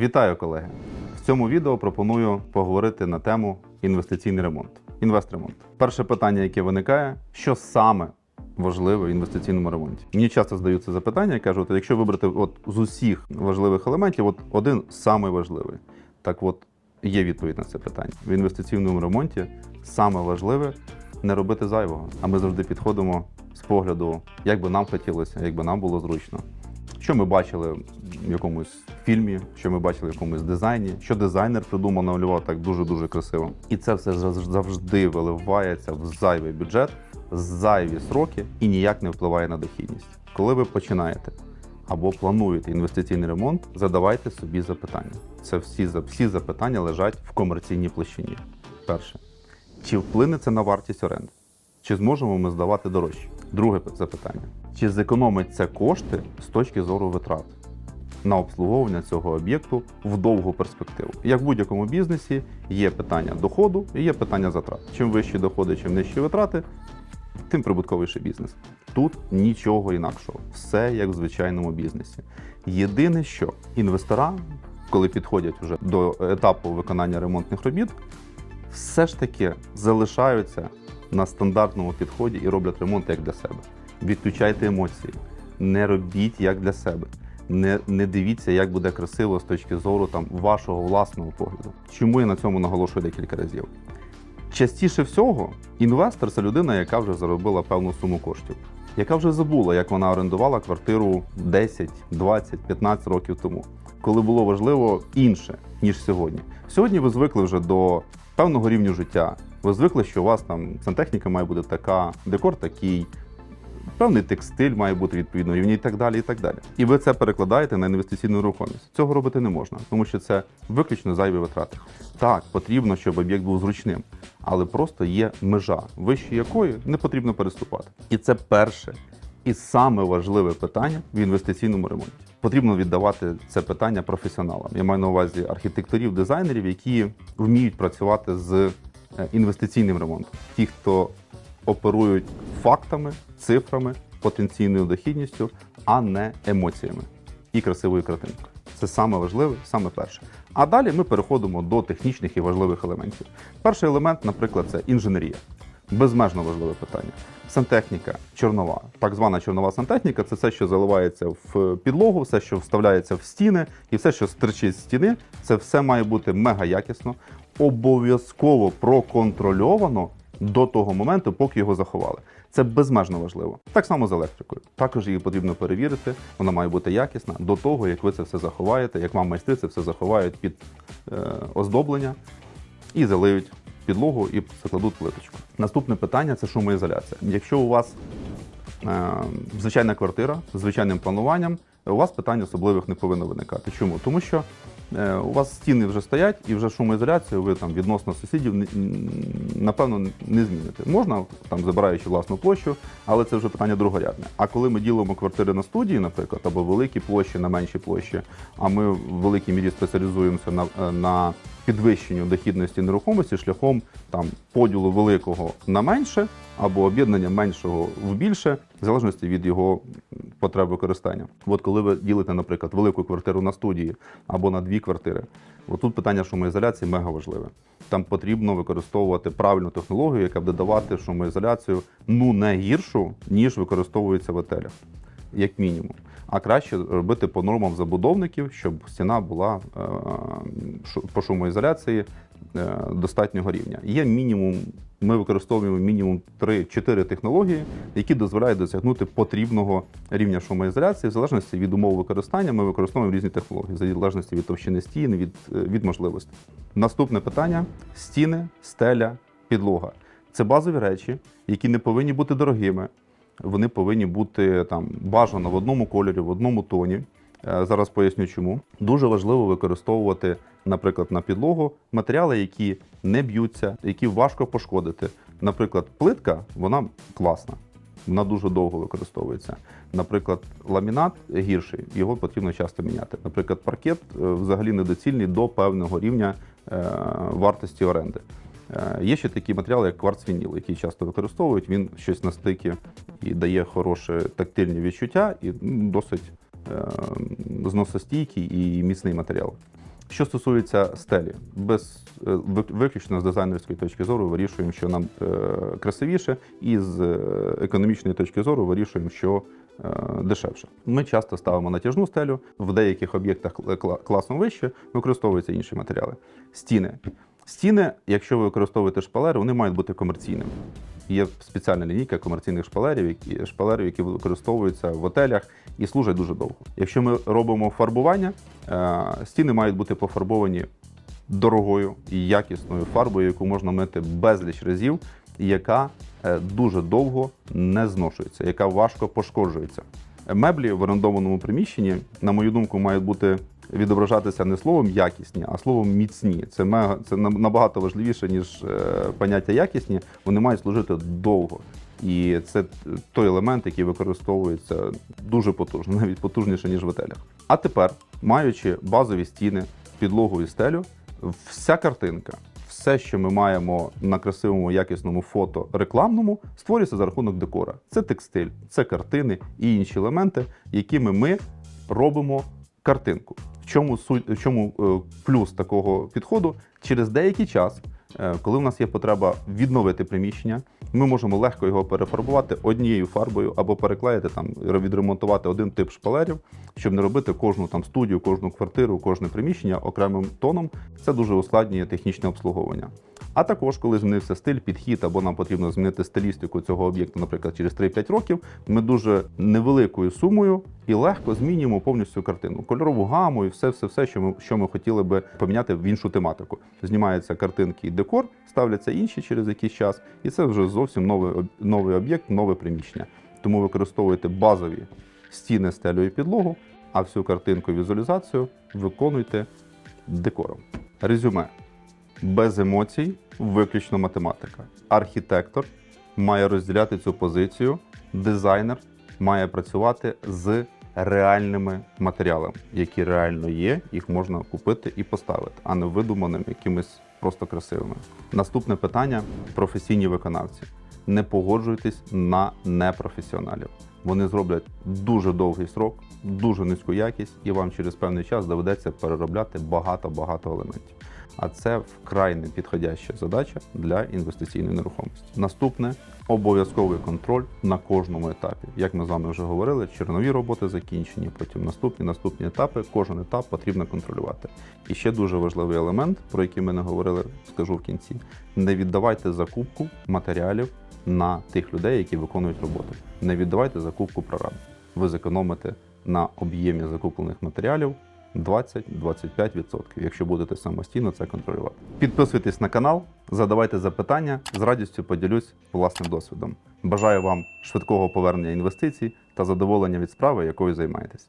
Вітаю, колеги! В цьому відео пропоную поговорити на тему інвестиційний ремонт. Інвестремонт. Перше питання, яке виникає, що саме важливе в інвестиційному ремонті? Мені часто задають це запитання і кажуть, якщо вибрати от з усіх важливих елементів, от один самий важливий. Так от є відповідь на це питання. В інвестиційному ремонті саме важливе не робити зайвого. А ми завжди підходимо з погляду, як би нам хотілося, як би нам було зручно. Що ми бачили в якомусь фільмі, що ми бачили в якомусь дизайні, що дизайнер придумав, намалював так дуже-дуже красиво. І це все завжди виливається в зайвий бюджет, зайві сроки і ніяк не впливає на дохідність. Коли ви починаєте або плануєте інвестиційний ремонт, задавайте собі запитання. Це всі, всі запитання лежать в комерційній площині. Перше, чи вплине це на вартість оренди? Чи зможемо ми здавати дорожче? Друге запитання: чи зекономить це кошти з точки зору витрат на обслуговування цього об'єкту в довгу перспективу? Як в будь-якому бізнесі є питання доходу і є питання затрат. Чим вищі доходи, чим нижчі витрати, тим прибутковіший бізнес. Тут нічого інакшого, все як в звичайному бізнесі. Єдине, що інвестора, коли підходять вже до етапу виконання ремонтних робіт, все ж таки залишаються на стандартному підході і роблять ремонт як для себе. Відключайте емоції, не робіть як для себе. Не, не дивіться, як буде красиво з точки зору там вашого власного погляду. Чому я на цьому наголошую декілька разів? Частіше всього, інвестор це людина, яка вже заробила певну суму коштів, яка вже забула, як вона орендувала квартиру 10, 20, 15 років тому, коли було важливо інше, ніж сьогодні. Сьогодні ви звикли вже до певного рівню життя. Ви звикли, що у вас там сантехніка має бути така, декор такий, певний текстиль має бути відповідно рівні і так далі. І так далі. І ви це перекладаєте на інвестиційну нерухомість. Цього робити не можна, тому що це виключно зайві витрати. Так, потрібно, щоб об'єкт був зручним, але просто є межа, вище якої не потрібно переступати. І це перше і саме важливе питання в інвестиційному ремонті. Потрібно віддавати це питання професіоналам. Я маю на увазі архітекторів, дизайнерів, які вміють працювати з е, інвестиційним ремонтом. Ті, хто оперують фактами, цифрами, потенційною дохідністю, а не емоціями і красивою картинкою. Це саме важливе, саме перше. А далі ми переходимо до технічних і важливих елементів. Перший елемент, наприклад, це інженерія. Безмежно важливе питання. Сантехніка чорнова, так звана чорнова сантехніка це все, що заливається в підлогу, все, що вставляється в стіни, і все, що стерчить з стіни, це все має бути мега якісно, обов'язково проконтрольовано до того моменту, поки його заховали. Це безмежно важливо. Так само з електрикою. Також її потрібно перевірити. Вона має бути якісна до того, як ви це все заховаєте, як вам майстри це все заховають під е, оздоблення і залиють підлогу і закладуть плиточку. Наступне питання це шумоізоляція. Якщо у вас е, звичайна квартира з звичайним плануванням, у вас питань особливих не повинно виникати. Чому? Тому що у вас стіни вже стоять, і вже шумоізоляцію ви там відносно сусідів напевно не зміните. Можна там забираючи власну площу, але це вже питання другорядне. А коли ми ділимо квартири на студії, наприклад, або великі площі на менші площі, а ми в великій мірі спеціалізуємося на, е, на підвищенню дохідності нерухомості шляхом там поділу великого на менше або об'єднання меншого в більше, в залежності від його потреб використання. От коли ви ділите, наприклад, велику квартиру на студії або на дві квартири, от тут питання шумоізоляції мега важливе. Там потрібно використовувати правильну технологію, яка буде давати шумоізоляцію ну не гіршу, ніж використовується в отелях як мінімум. А краще робити по нормам забудовників, щоб стіна була е, по шумоізоляції е, достатнього рівня. Є мінімум, ми використовуємо мінімум 3-4 технології, які дозволяють досягнути потрібного рівня шумоізоляції. В залежності від умов використання ми використовуємо різні технології, в залежності від товщини стін, від, е, від можливостей. Наступне питання: стіни, стеля, підлога. Це базові речі, які не повинні бути дорогими вони повинні бути там бажано в одному кольорі, в одному тоні. Е, Зараз поясню чому. Дуже важливо використовувати, наприклад, на підлогу матеріали, які не б'ються, які важко пошкодити. Наприклад, плитка, вона класна, вона дуже довго використовується. Наприклад, ламінат гірший, його потрібно часто міняти. Наприклад, паркет е, взагалі недоцільний до певного рівня е, вартості оренди. Є ще такі матеріали, як кварцвініл, який часто використовують. Він щось на стикі і дає хороше тактильні відчуття і досить е, зносостійкий і міцний матеріал. Що стосується стелі, без е, виключно з дизайнерської точки зору вирішуємо, що нам е, красивіше, і з е, економічної точки зору вирішуємо, що дешевше. Ми часто ставимо натяжну стелю, в деяких об'єктах кла- кла- класом вище використовуються інші матеріали. Стіни. Стіни, якщо ви використовуєте шпалери, вони мають бути комерційними. Є спеціальна лінійка комерційних шпалерів, які шпалерів, які використовуються в отелях і служать дуже довго. Якщо ми робимо фарбування, е, стіни мають бути пофарбовані дорогою і якісною фарбою, яку можна мити безліч разів, яка е, дуже довго не зношується, яка важко пошкоджується. Меблі в орендованому приміщенні, на мою думку, мають бути відображатися не словом якісні, а словом міцні. Це мега це набагато важливіше, ніж е, поняття якісні. Вони мають служити довго. І це той елемент, який використовується дуже потужно, навіть потужніше, ніж в отелях. А тепер, маючи базові стіни, підлогу і стелю, вся картинка, все, що ми маємо на красивому якісному фото рекламному, створюється за рахунок декора. Це текстиль, це картини і інші елементи, якими ми робимо картинку. В чому суть, в чому е, плюс такого підходу? Через деякий час, е, коли в нас є потреба відновити приміщення, ми можемо легко його перефарбувати однією фарбою або переклеїти там, відремонтувати один тип шпалерів, щоб не робити кожну там студію, кожну квартиру, кожне приміщення окремим тоном. Це дуже ускладнює технічне обслуговування. А також, коли змінився стиль, підхід, або нам потрібно змінити стилістику цього об'єкту, наприклад, через 3-5 років, ми дуже невеликою сумою і легко змінюємо повністю картину, кольорову гаму і все, все, все, що ми, що ми хотіли би поміняти в іншу тематику. Знімаються картинки і декор, ставляться інші через якийсь час, і це вже зовсім новий, новий об'єкт, нове приміщення. Тому використовуйте базові стіни, стелю і підлогу, а всю картинку, і візуалізацію виконуйте декором. Резюме без емоцій, виключно математика. Архітектор має розділяти цю позицію, дизайнер має працювати з реальними матеріалами, які реально є, їх можна купити і поставити, а не видуманими якимись просто красивими. Наступне питання: професійні виконавці. Не погоджуйтесь на непрофесіоналів. Вони зроблять дуже довгий срок, дуже низьку якість, і вам через певний час доведеться переробляти багато-багато елементів. А це вкрай не підходяща задача для інвестиційної нерухомості. Наступне обов'язковий контроль на кожному етапі. Як ми з вами вже говорили, чернові роботи закінчені, потім наступні наступні етапи. Кожен етап потрібно контролювати. І ще дуже важливий елемент, про який ми не говорили, скажу в кінці: не віддавайте закупку матеріалів на тих людей, які виконують роботу. Не віддавайте закупку прораб. Ви зекономите на об'ємі закуплених матеріалів 20-25%, якщо будете самостійно це контролювати. Підписуйтесь на канал, задавайте запитання, з радістю поділюсь власним досвідом. Бажаю вам швидкого повернення інвестицій та задоволення від справи, якою займаєтесь.